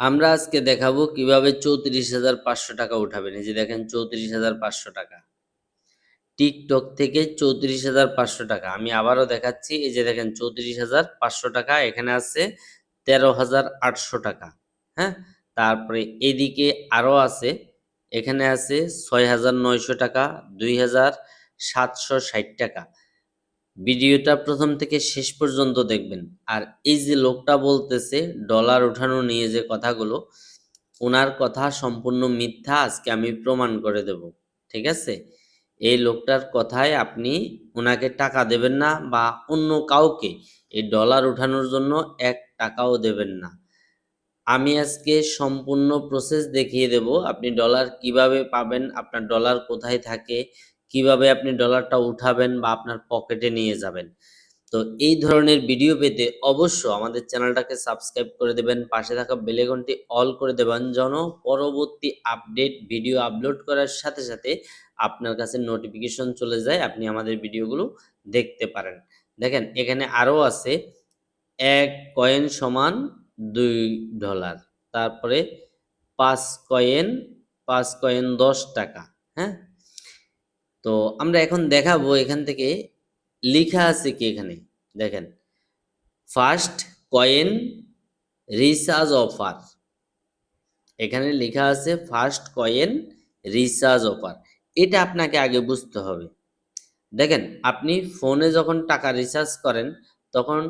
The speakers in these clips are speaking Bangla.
আমরা আজকে দেখাবো কীভাবে চৌত্রিশ হাজার পাঁচশো টাকা উঠাবেন। এই যে দেখেন, চৌত্রিশ হাজার পাঁচশো টাকা। টিকটক থেকে চৌত্রিশ হাজার পাঁচশো টাকা। আমি আবারও দেখাচ্ছি, এই যে দেখেন, চৌত্রিশ হাজার পাঁচশো টাকা, এখানে আছে তেরো হাজার আটশো টাকা। হ্যাঁ? তারপরে এদিকে আরও আছে, এখানে আছে ছয় হাজার নয়শো টাকা, দুই হাজার সাতশো ষাট টাকা। ভিডিওটা প্রথম থেকে শেষ পর্যন্ত দেখবেন। আর এই যে লোকটা বলতেছে, ডলার উঠানো নিয়ে যে কথাগুলো, ওনার কথা সম্পূর্ণ মিথ্যা, আজকে আমি প্রমাণ করে দেব, ঠিক আছে? এই লোকটার কথায় আপনি ওনাকে টাকা দেবেন না বা অন্য কাউকে এই ডলার উঠানোর জন্য এক টাকাও দেবেন না। আমি আজকে সম্পূর্ণ প্রসেস দেখিয়ে দেব, আপনি ডলার কীভাবে পাবেন, আপনার ডলার কোথায় থাকে কীভাবে আপনি ডলারটা উঠাবেন বা আপনার পকেটে নিয়ে যাবেন। তো এই ধরনের ভিডিও পেতে অবশ্য আমাদের চ্যানেলটাকে সাবস্ক্রাইব করে দেবেন, পাশে থাকা বেলেগনটি অল করে দেবেন। যেন পরবর্তী আপডেট ভিডিও আপলোড করার সাথে সাথে আপনার কাছে নোটিফিকেশন চলে যায়, আপনি আমাদের ভিডিওগুলো দেখতে পারেন। দেখেন, এখানে আরও আছে, এক কয়েন সমান দুই ডলার তারপরে পাঁচ কয়েন পাঁচ কয়েন দশ টাকা হ্যাঁ? তো আমরা এখন দেখাবো এখান থেকে লেখা আছে কি এখানে? দেখেন। ফার্স্ট কয়েন রিচার্জ অফার এখানে লেখা আছে ফার্স্ট কয়েন রিচার্জ অফার এটা আপনাকে আগে বুঝতে হবে। দেখেন, আপনি ফোনে যখন টাকা রিচার্জ করেন, তখন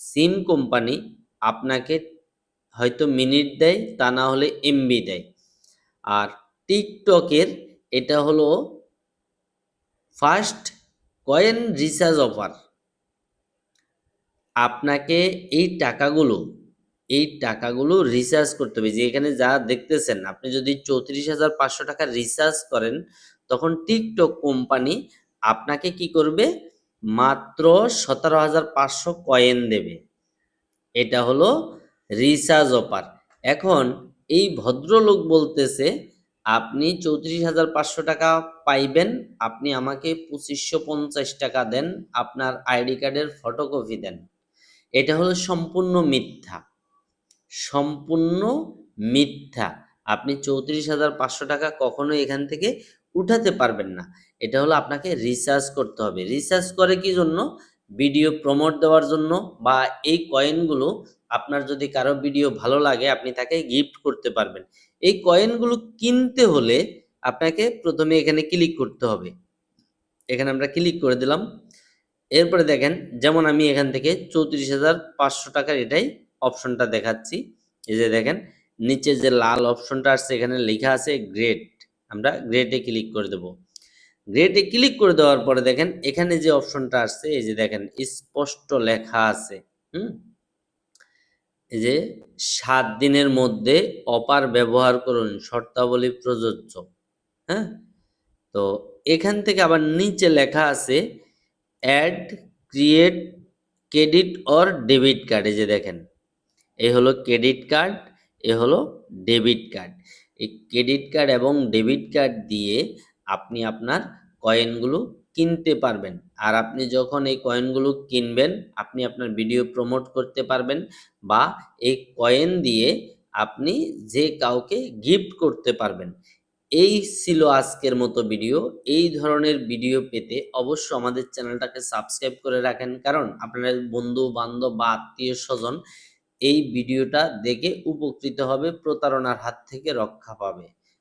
সিম কোম্পানি আপনাকে হয়তো মিনিট দেয়, তা না হলে এমবি দেয়। আর টিকটকের এটা হলো ফার্স্ট কয়েন রিচার্জ অফার। আপনাকে এই টাকাগুলো এই টাকাগুলো রিচার্জ করতে হবে। যে এখানে যা দেখতেছেন, আপনি যদি চৌত্রিশ হাজার পাঁচশো টাকা রিচার্জ করেন, তখন টিকটক কোম্পানি আপনাকে কি করবে? মাত্র সতেরো হাজার পাঁচশো কয়েন দেবে। এটা হলো রিচার্জ অফার। এখন এই ভদ্রলোক বলতেছে আপনি চৌত্রিশ হাজার পাঁচশো টাকা পাইবেন, আপনি আমাকে পঁচিশশো পঞ্চাশ টাকা দেন, আপনার আইডি কার্ডের ফটোকপি দেন। এটা হলো সম্পূর্ণ মিথ্যা। সম্পূর্ণ মিথ্যা। আপনি চৌত্রিশ হাজার পাঁচশো টাকা কখনো এখান থেকে উঠাতে পারবেন না। এটা হলো আপনাকে রিচার্জ করতে হবে। রিচার্জ করে কি জন্য? ভিডিও প্রমোট দেওয়ার জন্য বা এই কয়েনগুলো আপনার যদি কারও ভিডিও ভালো লাগে, আপনি তাকে গিফট করতে পারবেন। এই কয়েনগুলো কিনতে হলে আপনাকে প্রথমে এখানে ক্লিক করতে হবে। এখানে আমরা ক্লিক করে দিলাম। এরপরে দেখেন, যেমন আমি এখান থেকে চৌত্রিশ হাজার পাঁচশো টাকার এটাই অপশনটা দেখাচ্ছি। এই যে দেখেন, নিচে যে লাল অপশনটা আসছে এখানে লেখা আছে গ্রেড আমরা গ্রেডে ক্লিক করে দেব। গ্রেডে ক্লিক করে দেওয়ার পরে দেখেন, এখানে যে অপশনটা আসছে, এই যে দেখেন, স্পষ্ট লেখা আছে, হুম? এই যে সাত দিনের মধ্যে অপার ব্যবহার করুন, শর্তাবলী প্রযোজ্য হ্যাঁ? তো এখান থেকে আবার নিচে লেখা আছে add create credit or debit card এই যে দেখেন এই হলো ক্রেডিট কার্ড এ হলো ডেবিট কার্ড এই ক্রেডিট কার্ড এবং ডেবিট কার্ড দিয়ে আপনি আপনার কয়েনগুলো কিনতে পারবেন। আর আপনি যখন এই কয়েনগুলো কিনবেন, আপনি আপনার ভিডিও প্রমোট করতে পারবেন বা এই কয়েন দিয়ে আপনি যে কাউকে গিফট করতে পারবেন। এই ছিল আজকের মতো ভিডিও এই ধরনের ভিডিও পেতে অবশ্য আমাদের চ্যানেলটাকে সাবস্ক্রাইব করে রাখেন। কারণ আপনার বন্ধু বান্ধব বা আত্মীয় স্বজন এই ভিডিওটা দেখে উপকৃত হবে, প্রতারণার হাত থেকে রক্ষা পাবে।